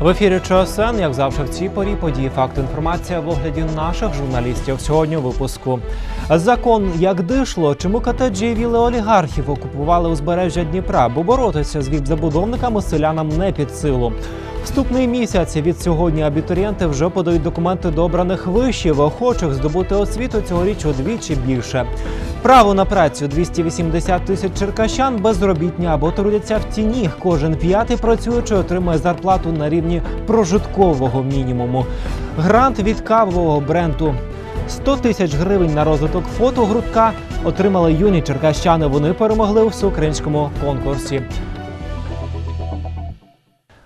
В ефірі ЧСН, як завжди в цій порі, події, факту інформація в огляді наших журналістів. Сьогодні у випуску. Закон як дишло, чому катеджі віли олігархів окупували узбережжя Дніпра, бо боротися з віп-забудовниками селянам не під силу. Вступний місяць від сьогодні абітурієнти вже подають документи до обраних вишів, охочих здобути освіту цьогоріч удвічі більше. Право на працю 280 тисяч черкащан безробітні або трудяться в тіні. Кожен п'ятий працюючий отримує зарплату на рівні прожиткового мінімуму. Грант від кавового бренду 100 тисяч гривень на розвиток фотогрудка отримали юні черкащани. Вони перемогли у всеукраїнському конкурсі.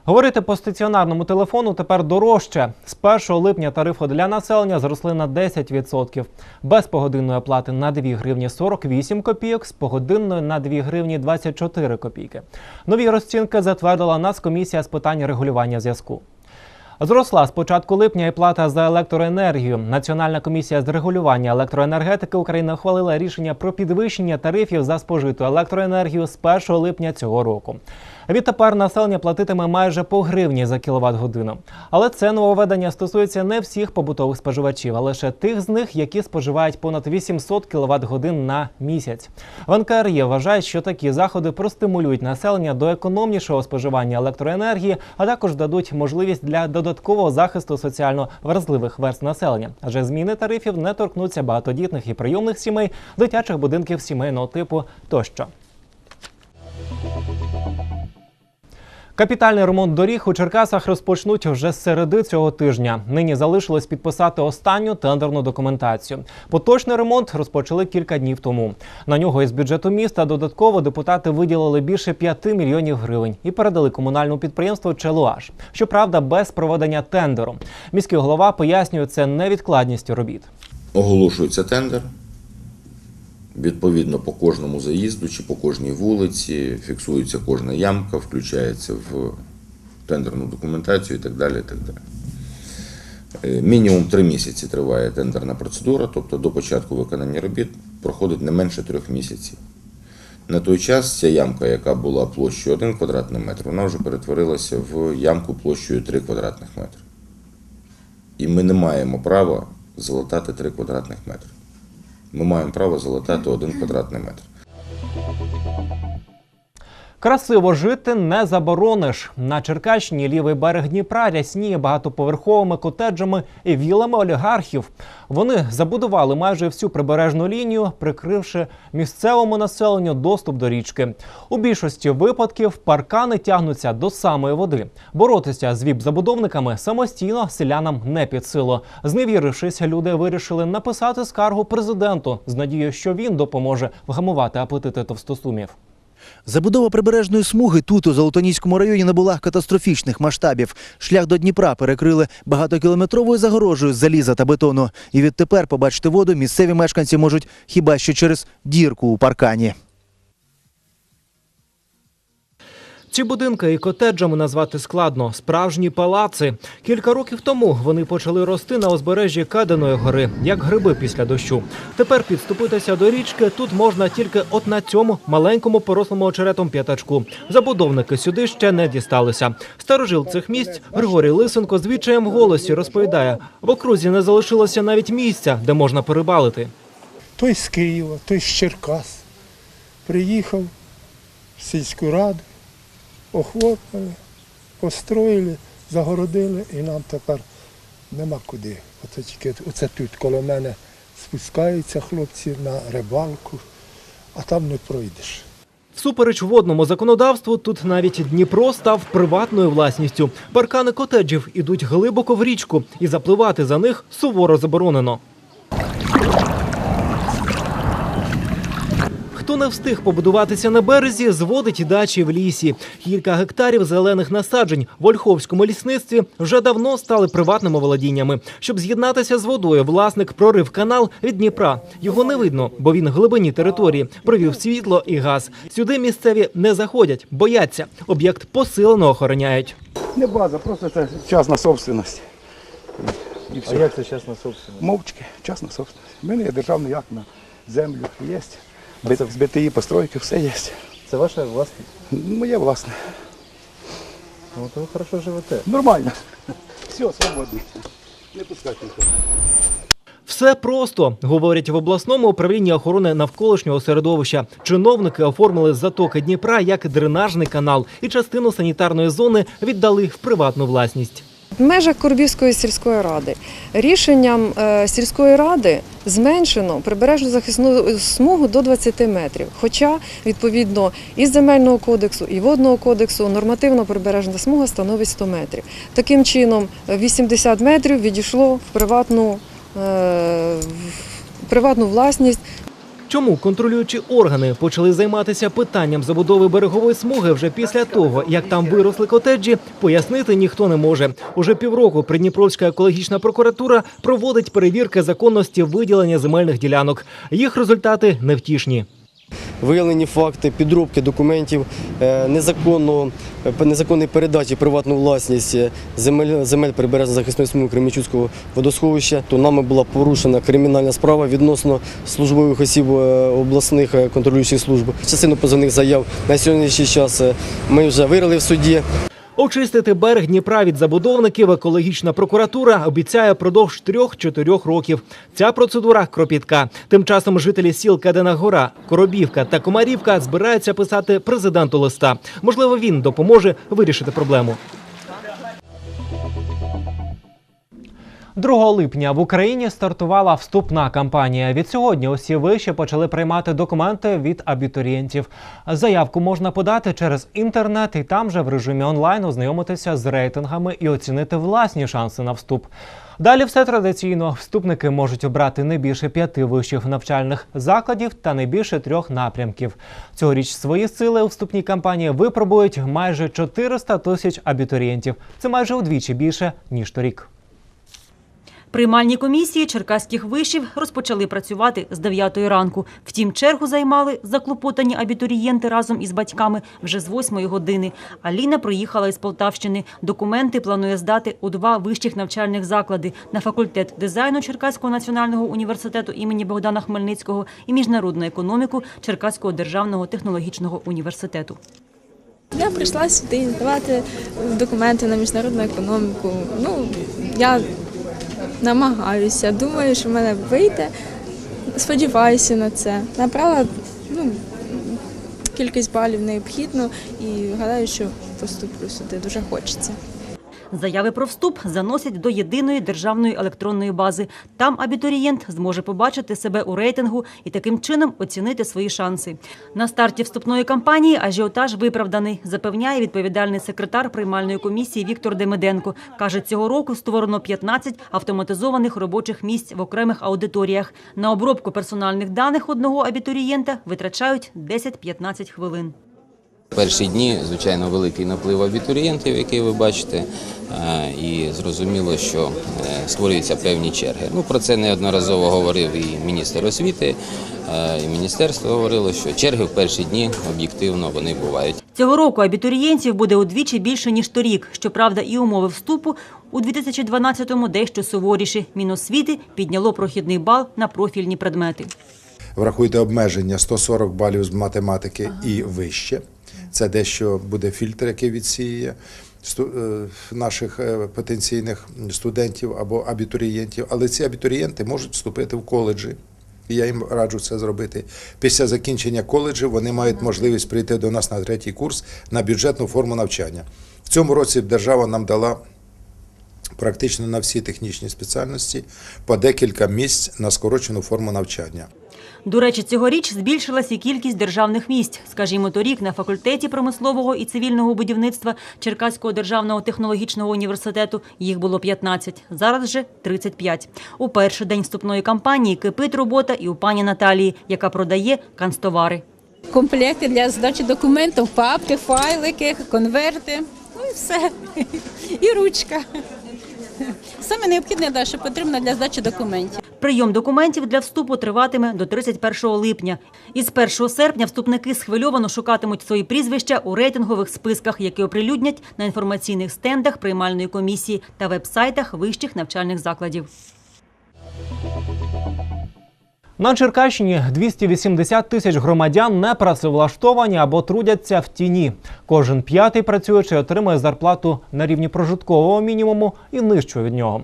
Говорити по стаціонарному телефону тепер дорожче. З 1 липня тарифи для населення зросли на 10%. Без погодинної оплати на 2 гривні 48 копійок, з погодинної на 2 гривні 24 копійки. Нові розцінки затвердила Нацкомісія з питань регулювання зв'язку. Зросла з початку липня і плата за електроенергію. Національна комісія з регулювання електроенергетики України ухвалила рішення про підвищення тарифів за спожиту електроенергію з 1 липня цього року. Відтепер населення платитиме майже по гривні за кіловат годину. Але це нововведення стосується не всіх побутових споживачів, а лише тих з них, які споживають понад 800 кіловат годин на місяць. В НКРЄ вважають, що такі заходи простимулюють населення до економнішого споживання електроенергії, а також дадуть можливість для додаткового захисту соціально вразливих верст населення. Адже зміни тарифів не торкнуться багатодітних і прийомних сімей, дитячих будинків сімейного типу тощо. Капітальний ремонт доріг у Черкасах розпочнуть вже з середи цього тижня. Нині залишилось підписати останню тендерну документацію. Поточний ремонт розпочали кілька днів тому. На нього із бюджету міста додатково депутати виділили більше 5 мільйонів гривень і передали комунальному підприємству Челуаш. Щоправда, без проведення тендеру. Міський голова пояснює це невідкладністю робіт. Оголошується тендер. Відповідно, по кожному заїзду чи по кожній вулиці фіксується кожна ямка, включається в тендерну документацію і так далі. І так далі. Е, Мінімум три місяці триває тендерна процедура, тобто до початку виконання робіт проходить не менше трьох місяців. На той час ця ямка, яка була площею 1 квадратний метр, вона вже перетворилася в ямку площею 3 квадратних метри. І ми не маємо права залатати 3 квадратних метри. Ми маємо право залатати один квадратний метр. Красиво жити не заборониш. На Черкащині лівий берег Дніпра рясніє багатоповерховими котеджами і вілами олігархів. Вони забудували майже всю прибережну лінію, прикривши місцевому населенню доступ до річки. У більшості випадків паркани тягнуться до самої води. Боротися з віп-забудовниками самостійно селянам не під силу. Зневірившись, люди вирішили написати скаргу президенту з надією, що він допоможе вгамувати апетити товстосумів. Забудова прибережної смуги тут, у Золотоніському районі, набула катастрофічних масштабів. Шлях до Дніпра перекрили багатокілометровою загорожею з заліза та бетону. І відтепер побачити воду місцеві мешканці можуть хіба що через дірку у паркані. Ці будинки і котеджами назвати складно. Справжні палаци. Кілька років тому вони почали рости на узбережжі Каденої гори, як гриби після дощу. Тепер підступитися до річки тут можна тільки от на цьому маленькому порослому очеретом п'ятачку. Забудовники сюди ще не дісталися. Старожил цих місць Григорій Лисенко з відчаєм в голосі розповідає: в окрузі не залишилося навіть місця, де можна перебалити. той з Києва, той з Черкас. Приїхав в сільську раду, охлопали, построїли, загородили і нам тепер нема куди. Оце тільки оце тут коло мене спускаються хлопці на рибалку, а там не пройдеш. Всупереч водному законодавству, тут навіть Дніпро став приватною власністю. Паркани котеджів ідуть глибоко в річку, і запливати за них суворо заборонено. Хто не встиг побудуватися на березі, зводить дачі в лісі. Кілька гектарів зелених насаджень в Ольховському лісництві вже давно стали приватними володіннями. Щоб з'єднатися з водою, власник прорив канал від Дніпра. Його не видно, бо він в глибині території. Провів світло і газ. Сюди місцеві не заходять, бояться. Об'єкт посилено охороняють. Не база, просто це частна собственность. І все. А як це частна собственность? Мовчки, частна собственность. У мене є державний акт на землю, є. З БТІ, постройки, все є. Це ваша власність? Моє власне. Ну, то ви хорошо живете. Нормально. Все, свободно. Не пускайте нікого. Все просто говорять в обласному управлінні охорони навколишнього середовища. Чиновники оформили затоки Дніпра як дренажний канал і частину санітарної зони віддали в приватну власність. В межах Корбівської сільської ради рішенням е, сільської ради зменшено прибережну захисну смугу до 20 метрів. Хоча відповідно із земельного кодексу і водного кодексу нормативно прибережна смуга становить 100 метрів. Таким чином, е, 80 метрів відійшло в приватну, е, в приватну власність Чому контролюючі органи почали займатися питанням забудови берегової смуги вже після того, як там виросли котеджі, пояснити ніхто не може. Уже півроку Придніпровська екологічна прокуратура проводить перевірки законності виділення земельних ділянок. Їх результати невтішні. Виявлені факти підробки документів е, е, незаконної передачі приватну власність е, земель земель прибережно захисної смуги Кремічуцького водосховища. То нами була порушена кримінальна справа відносно службових осіб обласних контролюючих служб. Частину позовних заяв на сьогоднішній час ми вже вирили в суді. Очистити берег Дніпра від забудовників екологічна прокуратура обіцяє продовж трьох-чотирьох років. Ця процедура кропітка. Тим часом жителі сіл Кадена Гора, Коробівка та Комарівка збираються писати президенту листа. Можливо, він допоможе вирішити проблему. 2 липня в Україні стартувала вступна кампанія. Від сьогодні усі виші почали приймати документи від абітурієнтів. Заявку можна подати через інтернет і там же в режимі онлайн ознайомитися з рейтингами і оцінити власні шанси на вступ. Далі все традиційно. Вступники можуть обрати не більше п'яти вищих навчальних закладів та не більше трьох напрямків. Цьогоріч свої сили у вступній кампанії випробують майже 400 тисяч абітурієнтів. Це майже удвічі більше ніж торік. Приймальні комісії черкаських вишів розпочали працювати з 9 ранку. Втім, чергу займали заклопотані абітурієнти разом із батьками вже з 8 години. Аліна приїхала із Полтавщини. Документи планує здати у два вищих навчальних заклади на факультет дизайну Черкаського національного університету імені Богдана Хмельницького і міжнародну економіку Черкаського державного технологічного університету. Я прийшла сюди здавати документи на міжнародну економіку. Ну, я намагаюся, думаю, що в мене вийде. Сподіваюся на це. Набрала ну, кількість балів необхідну і гадаю, що поступлю сюди. Дуже хочеться. Заяви про вступ заносять до єдиної державної електронної бази. Там абітурієнт зможе побачити себе у рейтингу і таким чином оцінити свої шанси. На старті вступної кампанії ажіотаж виправданий, запевняє відповідальний секретар приймальної комісії Віктор Демиденко. Каже, цього року створено 15 автоматизованих робочих місць в окремих аудиторіях. На обробку персональних даних одного абітурієнта витрачають 10-15 хвилин. Перші дні, звичайно, великий наплив абітурієнтів, який ви бачите, е, і зрозуміло, що е, створюються певні черги. Ну, про це неодноразово говорив і міністр освіти, е, і міністерство говорило, що черги в перші дні об'єктивно вони бувають. Цього року абітурієнтів буде удвічі більше, ніж торік. Щоправда, і умови вступу у 2012-му дещо суворіші. Міносвіти підняло прохідний бал на профільні предмети. Врахуйте обмеження 140 балів з математики і вище. Це дещо буде фільтр, який відсіє е, наших е, потенційних студентів або абітурієнтів. Але ці абітурієнти можуть вступити в коледжі. І я їм раджу це зробити. Після закінчення коледжу вони мають можливість прийти до нас на третій курс на бюджетну форму навчання. В цьому році держава нам дала практично на всі технічні спеціальності по декілька місць на скорочену форму навчання. До речі, цьогоріч збільшилась і кількість державних місць. Скажімо, торік на факультеті промислового і цивільного будівництва Черкаського державного технологічного університету їх було 15, зараз же 35. У перший день вступної кампанії кипить робота і у пані Наталії, яка продає канцтовари. комплекти для здачі документів, папки, файлики, конверти. Ну і все. І ручка. Саме необхідне, що потрібно для здачі документів. Прийом документів для вступу триватиме до 31 липня. Із 1 серпня вступники схвильовано шукатимуть свої прізвища у рейтингових списках, які оприлюднять на інформаційних стендах приймальної комісії та веб-сайтах вищих навчальних закладів. На Черкащині 280 тисяч громадян не працевлаштовані або трудяться в тіні. Кожен п'ятий працюючий отримує зарплату на рівні прожиткового мінімуму і нижчу від нього.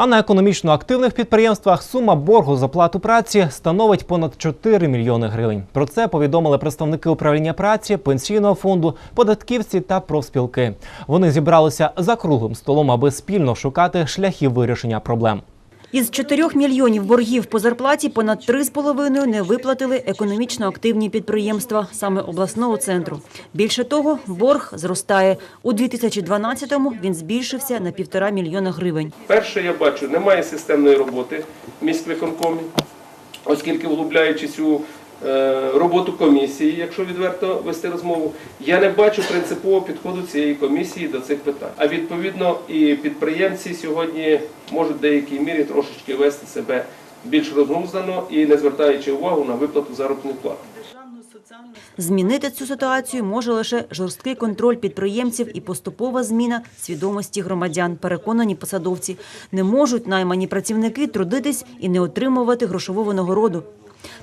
А на економічно активних підприємствах сума боргу за плату праці становить понад 4 мільйони гривень. Про це повідомили представники управління праці, пенсійного фонду, податківці та профспілки. Вони зібралися за круглим столом, аби спільно шукати шляхи вирішення проблем. Із 4 мільйонів боргів по зарплаті понад 3,5 не виплатили економічно активні підприємства саме обласного центру. Більше того, борг зростає. У 2012-му він збільшився на півтора мільйона гривень. Перше, я бачу, немає системної роботи в міськвиконкомі, оскільки вглубляючись у роботу комісії, якщо відверто вести розмову, я не бачу принципового підходу цієї комісії до цих питань. А відповідно і підприємці сьогодні можуть в деякій мірі трошечки вести себе більш розгнуздано і не звертаючи увагу на виплату заробітної плати. Змінити цю ситуацію може лише жорсткий контроль підприємців і поступова зміна свідомості громадян. Переконані посадовці не можуть наймані працівники трудитись і не отримувати грошову винагороду.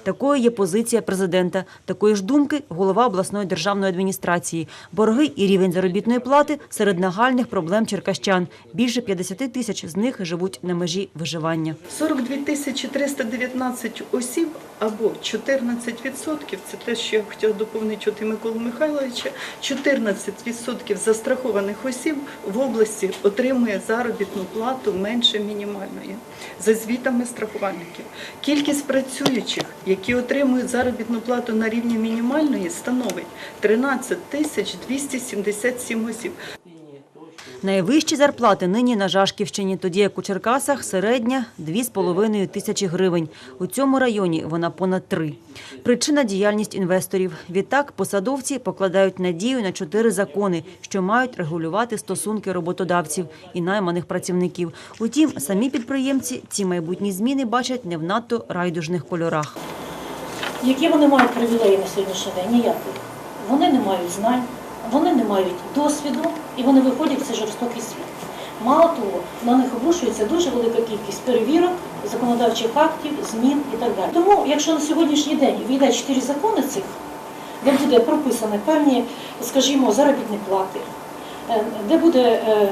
Такою є позиція президента. Такої ж думки голова обласної державної адміністрації. Борги і рівень заробітної плати серед нагальних проблем черкащан. Більше 50 тисяч з них живуть на межі виживання. 42 тисячі 319 осіб або 14%, це те, що я хотіла доповнити від Миколи Михайловича, 14% застрахованих осіб в області отримує заробітну плату менше мінімальної, за звітами страхувальників. Кількість працюючих, які отримують заробітну плату на рівні мінімальної, становить 13 тисяч 277 осіб. Найвищі зарплати нині на Жашківщині, тоді як у Черкасах середня 2,5 тисячі гривень. У цьому районі вона понад 3. Причина – діяльність інвесторів. Відтак посадовці покладають надію на чотири закони, що мають регулювати стосунки роботодавців і найманих працівників. Утім, самі підприємці ці майбутні зміни бачать не в надто райдужних кольорах. Які вони мають привілеї на сьогоднішній день? Ніякої. Вони не мають знань, вони не мають досвіду і вони виходять в цей жорстокий світ. Мало того, на них обрушується дуже велика кількість перевірок, законодавчих актів, змін і так далі. Тому, якщо на сьогоднішній день війде чотири закони цих, де буде прописані певні, скажімо, заробітні плати, е, де буде, е,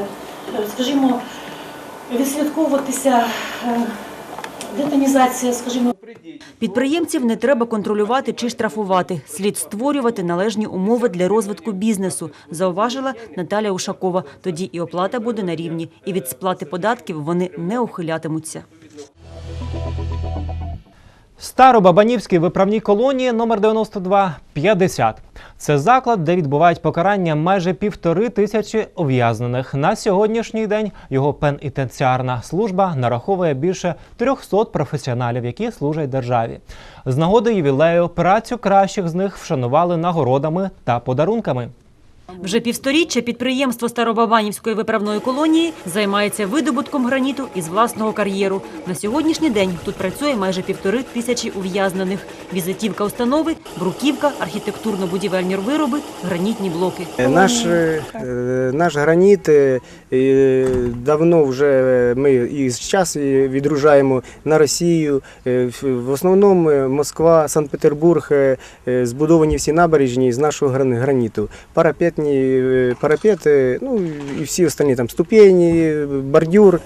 скажімо, відслідковуватися е, детонізація, скажімо, Підприємців не треба контролювати чи штрафувати. Слід створювати належні умови для розвитку бізнесу, зауважила Наталя Ушакова. Тоді і оплата буде на рівні, і від сплати податків вони не ухилятимуться. Старобабанівській виправній колонії номер 92 50. Це заклад, де відбувають покарання майже півтори тисячі ув'язнених. На сьогоднішній день його пенітенціарна служба нараховує більше 300 професіоналів, які служать державі. З нагоди ювілею працю кращих з них вшанували нагородами та подарунками. Вже півсторіччя підприємство Старобабанівської виправної колонії займається видобутком граніту із власного кар'єру. На сьогоднішній день тут працює майже півтори тисячі ув'язнених. Візитівка установи, бруківка, архітектурно-будівельні вироби, гранітні блоки. Наш, е, наш граніт е, е, давно вже ми із час відружаємо на Росію. Е, В основному е, Москва, Санкт-Петербург е, е, збудовані всі набережні з нашого граніту. Парапетні е, парапети, ну і всі останні там ступені, бордюр.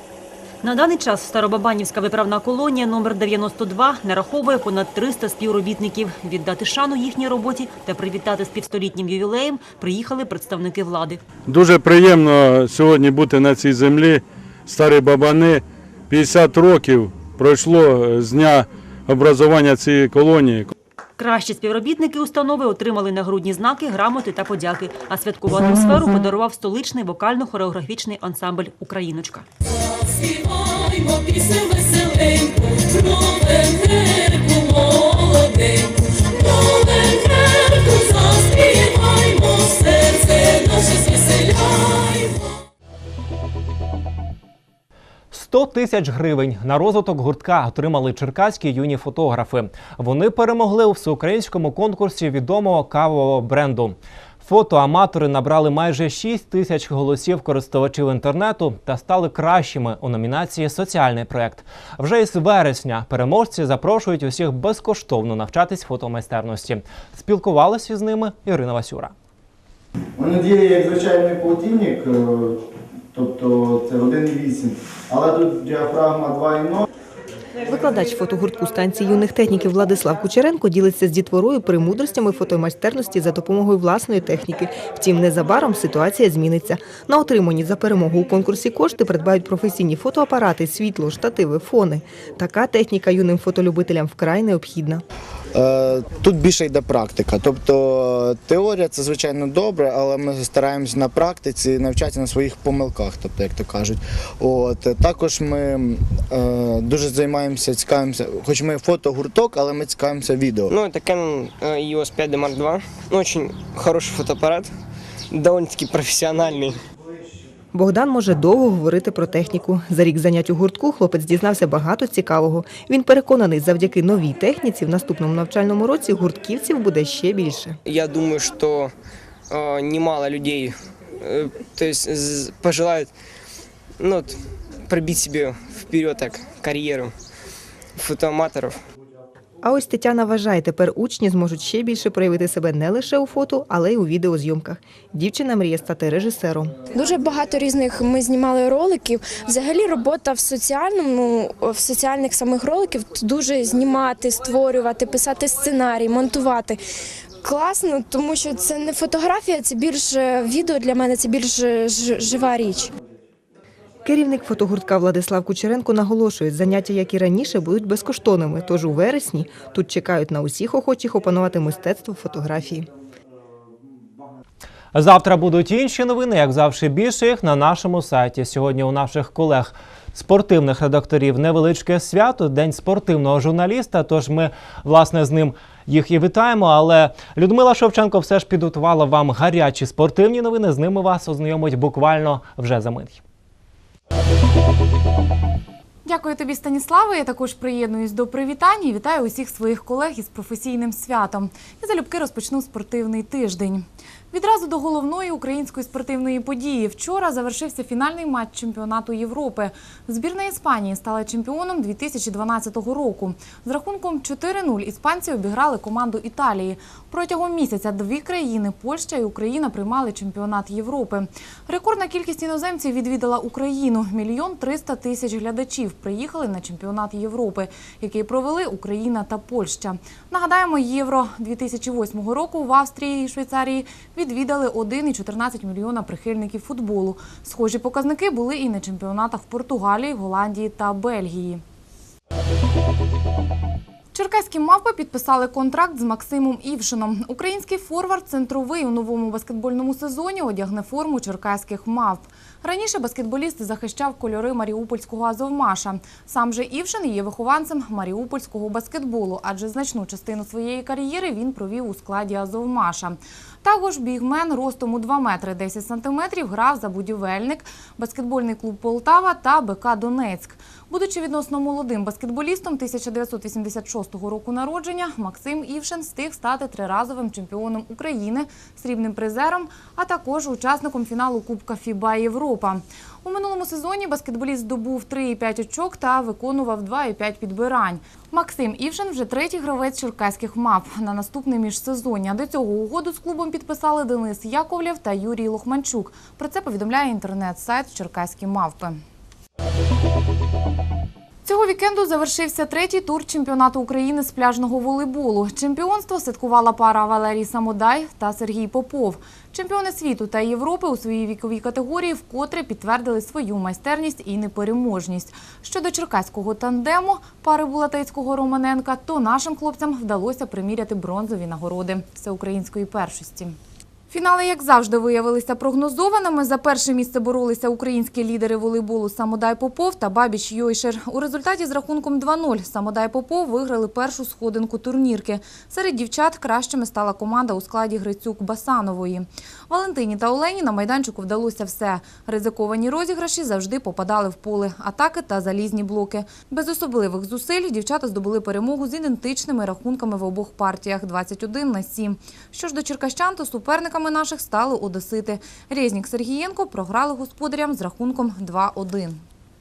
На даний час Старобабанівська виправна колонія номер 92 нараховує понад 300 співробітників. Віддати шану їхній роботі та привітати з півстолітнім ювілеєм приїхали представники влади. Дуже приємно сьогодні бути на цій землі. Старі бабани. 50 років пройшло з дня образування цієї колонії. Кращі співробітники установи отримали нагрудні знаки, грамоти та подяки. А святкову атмосферу подарував столичний вокально-хореографічний ансамбль Україночка. Співаймо пісню веселеньку, про венгерку молоденьку, про серце наше звеселяймо. 100 тисяч гривень на розвиток гуртка отримали черкаські юні фотографи. Вони перемогли у всеукраїнському конкурсі відомого кавового бренду. Фотоаматори набрали майже 6 тисяч голосів користувачів інтернету та стали кращими у номінації Соціальний проект. Вже із вересня переможці запрошують усіх безкоштовно навчатись фотомайстерності. Спілкувалася із ними Ірина Васюра. Воно діє як звичайний полтинник, е, тобто це 1,8, але тут діафрагма 2,0. Викладач фотогуртку станції юних техніків Владислав Кучеренко ділиться з дітворою премудростями фотомайстерності за допомогою власної техніки. Втім, незабаром ситуація зміниться. На отримані за перемогу у конкурсі кошти придбають професійні фотоапарати, світло, штативи, фони. Така техніка юним фотолюбителям вкрай необхідна. Е, Тут більше йде практика. Тобто теорія це звичайно добре, але ми стараємось на практиці навчатися на своїх помилках, тобто, як то кажуть. От також ми е, дуже займаємося, цікавимося, хоч ми фотогурток, але ми цікавимося відео. Ну, это Canon э, EOS 5D Mark II. Ну, очень хороший фотоаппарат, довольно-таки профессиональный. Богдан може довго говорити про техніку. За рік занять у гуртку хлопець дізнався багато цікавого. Він переконаний, завдяки новій техніці в наступному навчальному році гуртківців буде ще більше. Я думаю, что э, немало людей есть, з- ну, вот, пробить себе вперед так карьеру фотоаматоров. А ось Тетяна вважає, тепер учні зможуть ще більше проявити себе не лише у фото, але й у відеозйомках. Дівчина мріє стати режисером. Дуже багато різних ми знімали роликів. Взагалі, робота в соціальному в соціальних самих роликів дуже знімати, створювати, писати сценарій, монтувати. Класно, тому що це не фотографія, це більше відео для мене, це більш жива річ. Керівник фотогуртка Владислав Кучеренко наголошує, заняття, як і раніше, будуть безкоштовними. Тож у вересні тут чекають на усіх охочих опанувати мистецтво фотографії. Завтра будуть інші новини, як завжди більше їх на нашому сайті. Сьогодні у наших колег спортивних редакторів невеличке свято, день спортивного журналіста. Тож ми власне з ним їх і вітаємо. Але Людмила Шевченко все ж підготувала вам гарячі спортивні новини. З ними вас ознайомить буквально вже за мить. Дякую тобі, Станіславе. Я також приєднуюсь до привітань і вітаю усіх своїх колег із професійним святом. Я залюбки розпочну спортивний тиждень. Відразу до головної української спортивної події. Вчора завершився фінальний матч чемпіонату Європи. Збірна Іспанії стала чемпіоном 2012 року. З рахунком 4-0 іспанці обіграли команду Італії. Протягом місяця дві країни Польща і Україна приймали чемпіонат Європи. Рекордна кількість іноземців відвідала Україну. Мільйон триста тисяч глядачів приїхали на чемпіонат Європи, який провели Україна та Польща. Нагадаємо, євро 2008 року в Австрії і Швейцарії відвідали 1,14 мільйона прихильників футболу. Схожі показники були і на чемпіонатах в Португалії, Голландії та Бельгії. Черкаські мавпи підписали контракт з Максимом Івшином. Український форвард центровий у новому баскетбольному сезоні одягне форму черкаських мавп. Раніше баскетболіст захищав кольори Маріупольського Азовмаша. Сам же Івшин є вихованцем Маріупольського баскетболу, адже значну частину своєї кар'єри він провів у складі Азовмаша. Також бігмен ростом у 2 метри 10 сантиметрів грав за будівельник, баскетбольний клуб Полтава та БК Донецьк. Будучи відносно молодим баскетболістом 1986 року народження, Максим Івшин встиг стати триразовим чемпіоном України, срібним призером, а також учасником фіналу Кубка ФІБА Європа. У минулому сезоні баскетболіст здобув 3,5 очок та виконував 2,5 підбирань. Максим Івшин вже третій гравець черкаських мап на наступне міжсезоння. До цього угоду з клубом підписали Денис Яковлєв та Юрій Лохманчук. Про це повідомляє інтернет-сайт Черкаські мавпи. Цього вікенду завершився третій тур чемпіонату України з пляжного волейболу. Чемпіонство святкувала пара Валерій Самодай та Сергій Попов. Чемпіони світу та Європи у своїй віковій категорії вкотре підтвердили свою майстерність і непереможність. Щодо черкаського тандему пари Булатецького Романенка, то нашим хлопцям вдалося приміряти бронзові нагороди всеукраїнської першості. Фінали, як завжди, виявилися прогнозованими. За перше місце боролися українські лідери волейболу Самодай Попов та Бабіч Йойшер. У результаті з рахунком 2-0 Самодай Попов виграли першу сходинку турнірки. Серед дівчат кращими стала команда у складі Грицюк Басанової. Валентині та Олені на майданчику вдалося все. Ризиковані розіграші завжди попадали в поле, атаки та залізні блоки. Без особливих зусиль дівчата здобули перемогу з ідентичними рахунками в обох партіях 21 на 7. Що ж до черкащан, то суперниками господарями наших стали одесити. Резнік Сергієнко програли господарям з рахунком 2-1.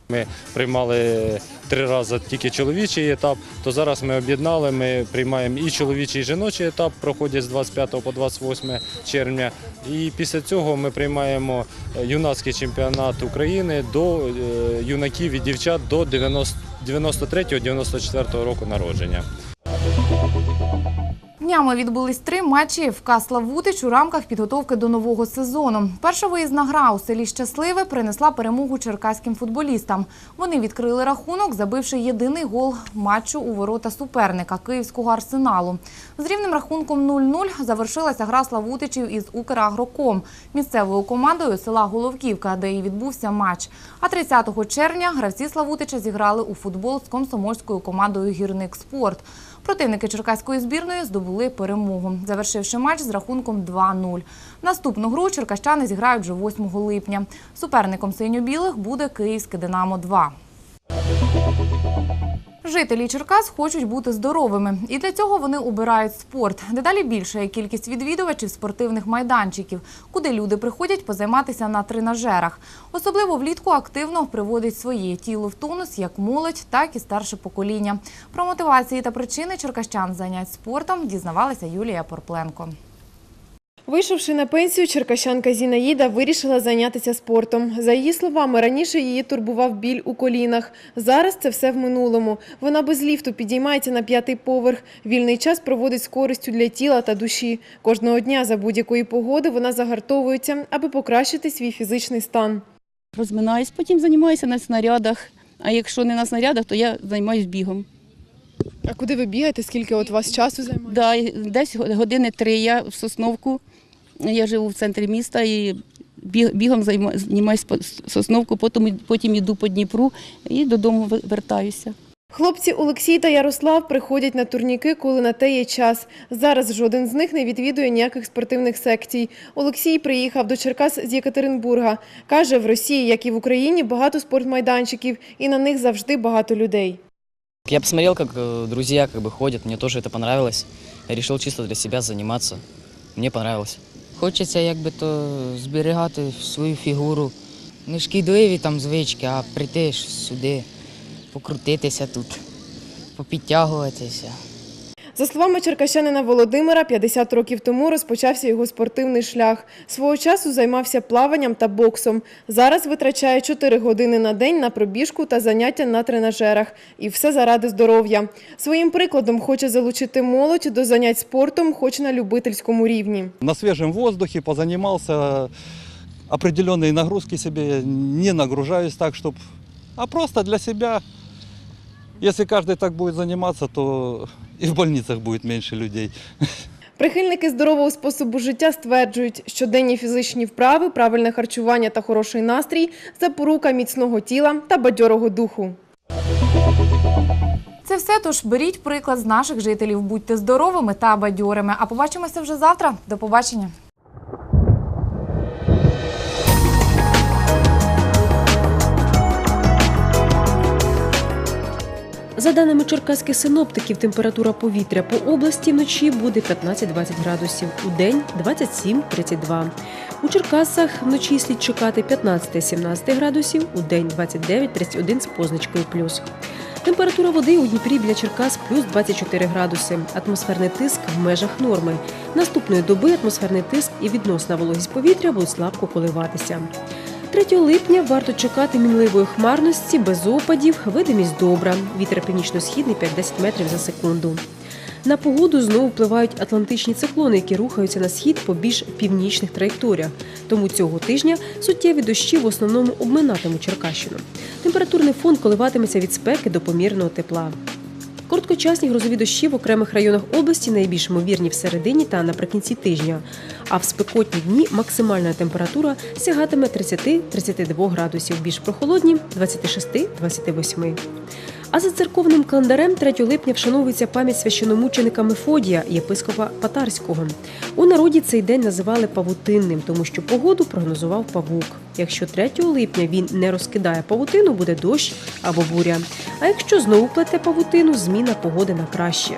Ми приймали три рази тільки чоловічий етап, то зараз ми об'єднали. Ми приймаємо і чоловічий, і жіночий етап, проходять з 25 по 28 червня. І після цього ми приймаємо юнацький чемпіонат України до е, юнаків і дівчат до 93-94 року народження. Днями відбулись три матчі ФК Славутич у рамках підготовки до нового сезону. Перша виїзна гра у селі Щасливе принесла перемогу черкаським футболістам. Вони відкрили рахунок, забивши єдиний гол матчу у ворота суперника київського арсеналу. З рівним рахунком 0-0 завершилася гра Славутичів із Украгроком, місцевою командою села Головківка, де і відбувся матч. А 30 червня гравці Славутича зіграли у футбол з комсомольською командою Гірник Спорт. Противники черкаської збірної здобули перемогу, завершивши матч з рахунком 2-0. Наступну гру черкащани зіграють вже 8 липня. Суперником синьо-білих буде київське «Динамо-2». Жителі Черкас хочуть бути здоровими, і для цього вони обирають спорт. Дедалі більша є кількість відвідувачів спортивних майданчиків, куди люди приходять позайматися на тренажерах. Особливо влітку активно приводить своє тіло в тонус як молодь, так і старше покоління. Про мотивації та причини черкащан занять спортом дізнавалася Юлія Порпленко. Вийшовши на пенсію, черкащанка Зінаїда вирішила зайнятися спортом. За її словами, раніше її турбував біль у колінах. Зараз це все в минулому. Вона без ліфту підіймається на п'ятий поверх. Вільний час проводить з користю для тіла та душі. Кожного дня за будь-якої погоди вона загартовується, аби покращити свій фізичний стан. Розминаюсь, потім займаюся на снарядах. А якщо не на снарядах, то я займаюся бігом. А куди ви бігаєте? Скільки от у вас часу займає? Да, десь години три я в Сосновку. Я живу в центрі міста і біг- бігом займа- займаюся по Сосновку, потім, потім йду по Дніпру і додому ви- вертаюся. Хлопці Олексій та Ярослав приходять на турніки, коли на те є час. Зараз жоден з них не відвідує ніяких спортивних секцій. Олексій приїхав до Черкас з Єкатеринбурга. Каже, в Росії, як і в Україні, багато спортмайданчиків, і на них завжди багато людей. Я посмотрел, как э, друзья как бы ходят, мне тоже это понравилось. Я решил чисто для себя заниматься. Мне понравилось. Хочеться якби то зберігати свою фігуру. Не шкідливі там звички, а прийти сюди, покрутитися тут, попідтягуватися. За словами черкащанина Володимира, 50 років тому розпочався його спортивний шлях. Свого часу займався плаванням та боксом. Зараз витрачає 4 години на день на пробіжку та заняття на тренажерах. І все заради здоров'я. Своїм прикладом хоче залучити молодь до занять спортом, хоч на любительському рівні. на свежем воздухе, позанимался, определенные нагрузки себе не нагружаюсь так, чтобы, а просто для себя. Если каждый так будет заниматься, то и в больницах будет меньше людей. Прихильники здорового способу життя стверджують, що денні фізичні вправи, правильне харчування та хороший настрій – запорука міцного тіла та бадьорого духу. Це все, тож беріть приклад з наших жителів. Будьте здоровими та бадьорими. А побачимося вже завтра. До побачення. За даними черкаських синоптиків, температура повітря по області вночі буде 15-20 градусів, у день 27-32. У Черкасах вночі слід чекати 15-17 градусів, у день 29-31 з позначкою плюс. Температура води у Дніпрі біля Черкас плюс 24 градуси. Атмосферний тиск в межах норми. Наступної доби атмосферний тиск і відносна вологість повітря будуть слабко коливатися. 3 липня варто чекати мінливої хмарності, без опадів, видимість добра. Вітер північно-східний 5-10 метрів за секунду. На погоду знову впливають атлантичні циклони, які рухаються на схід по більш північних траєкторіях. Тому цього тижня суттєві дощі в основному обминатимуть Черкащину. Температурний фон коливатиметься від спеки до помірного тепла. Короткочасні грозові дощі в окремих районах області найбільш ймовірні в середині та наприкінці тижня. А в спекотні дні максимальна температура сягатиме 30-32 градусів, більш прохолодні 26-28. А за церковним календарем 3 липня вшановується пам'ять священомученика Мефодія, єпископа Патарського. У народі цей день називали павутинним, тому що погоду прогнозував павук. Якщо 3 липня він не розкидає павутину, буде дощ або буря. А якщо знову плете павутину, зміна погоди на краще.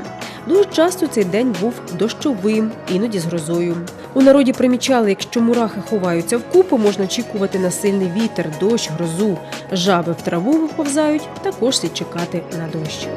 Дуже часто цей день був дощовим, іноді з грозою. У народі примічали, якщо мурахи ховаються в купу, можна очікувати на сильний вітер, дощ, грозу. Жаби в траву виповзають, також слід чекати на дощ.